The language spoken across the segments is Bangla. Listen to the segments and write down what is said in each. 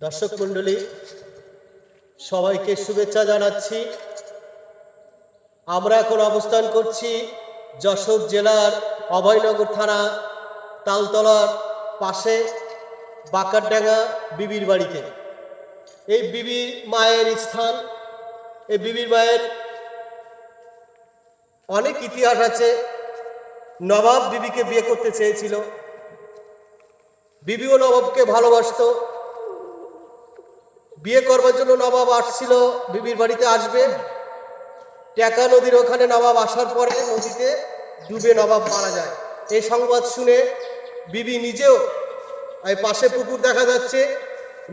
দর্শক মণ্ডলী, সবাইকে শুভেচ্ছা জানাচ্ছি। আমরা এখন অবস্থান করছি যশোর জেলার অভয়নগর থানা, তালতলার পাশে বাকারডাঙ্গা বিবির বাড়িতে। এই বিবি মায়ের স্থান, এই বিবির মায়ের অনেক ইতিহাস আছে। নবাব বিবিকে বিয়ে করতে চেয়েছিল। বিবিও নবাবকে ভালোবাসতো। বিয়ে করবার জন্য নবাব আসছিল, বিবির বাড়িতে আসবে। টেকা নদীর ওখানে নবাব আসার পরে নদীতে ডুবে নবাব মারা যায়। এই সংবাদ শুনে বিবি নিজেও, এই পাশে পুকুর দেখা যাচ্ছে,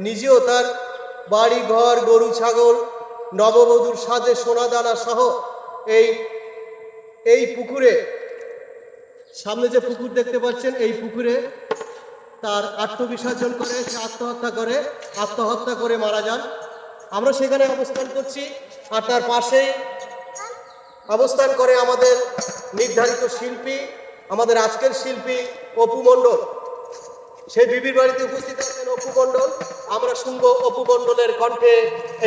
নিজেও তার বাড়ি, ঘর, গরু, ছাগল, নববধূর সাজে সোনা দানা সহ এই এই পুকুরে, সামনে যে পুকুর দেখতে পাচ্ছেন, এই পুকুরে তার আত্মবিসর্জন করে, সে আত্মহত্যা করে আত্মহত্যা করে মারা যান। আমরা সেখানে অবস্থান করছি আর তার পাশেই অবস্থান করে আমাদের নির্ধারিত শিল্পী, আমাদের আজকের শিল্পী অপু মণ্ডল। সেই বিবির বাড়িতে উপস্থিত আছেন অপু মণ্ডল। আমরা শুনব অপু মণ্ডলের কণ্ঠে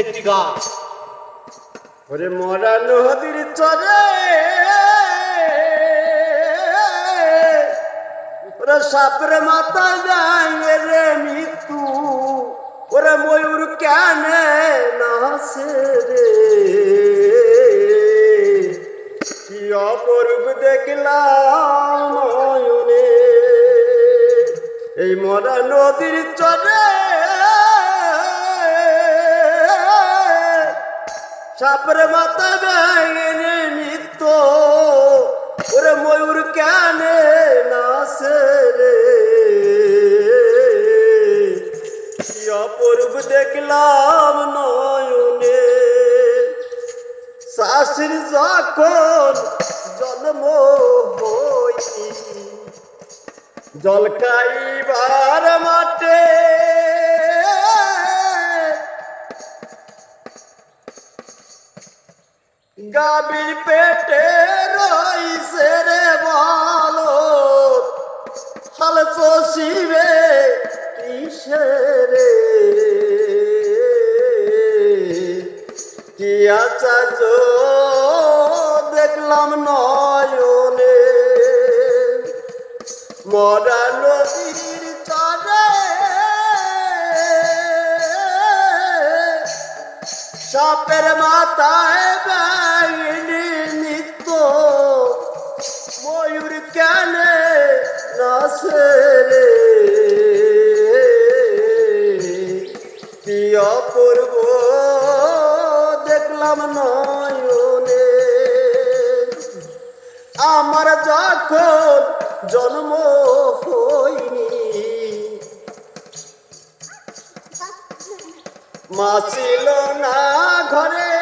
একটি গান। ওরে মরা নদীর চরে সাপরে মাথা যায় রে মৃত্যু। ওরে ময়ূর কেন রে। কি অপরূপ দেখলাম নয়নে এই মরা নদীর চরে সাপরে মাথা ব্যাঙে নিত্য ওরে ময়ূর কেনে নাসে রে? কি অপরূপ দেখলাম নয়নে? শাশুর যখন জন্ম হই জল খাইবার মাঠে গাবির পেটে রইছে রে ভালো হাল চষিবে কিসে রে কি আচার্য দেখলাম নয়নে। মরা নদীর সাপের মাথায় ব্যাঙিনী নিত্য। ময়ূর কেনে নাচে রে। কি অপূর্ব দেখলাম নয়নে। আমার যখন জন্ম হইনি মা ছিল না ঘরে।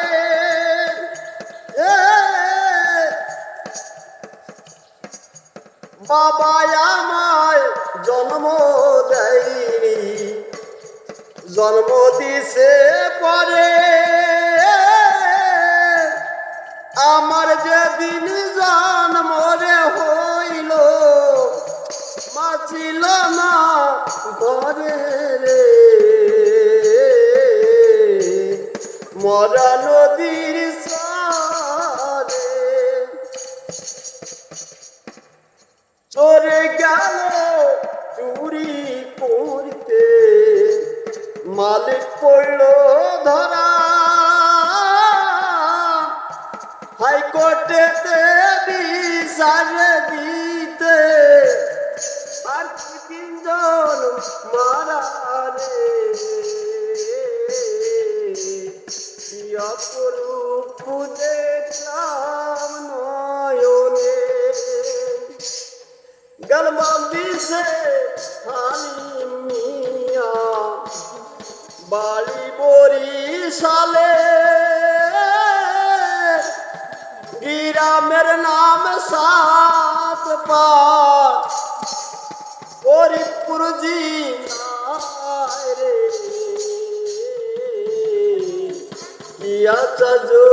বাবা আমায় জন্ম দেয়নি। জন্ম দিছে পরে। আমার যেদিন জন্ম রে হইল, মা ছিল না ঘরে। মরা নদীর সারে চলে গেল চুরি করতে। মালিক পড়ল ধরা। হাইকোর্টে বিচার দিতে। আর তিনজন মারা অপরূপ দেখলাম নয়নে দিছে হানি মিয়া বাড়ি বরিশালে গ্রামের নাম সাত পার হরিপুর জিলায় চাজো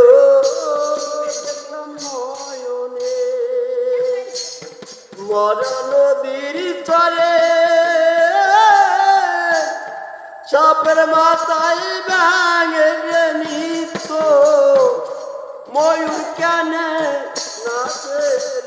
দেখলাম নয়নে। মরা নদীর চরে সাপের মাথায় ব্যাঙে নিত ময়ূর কেন নাচে।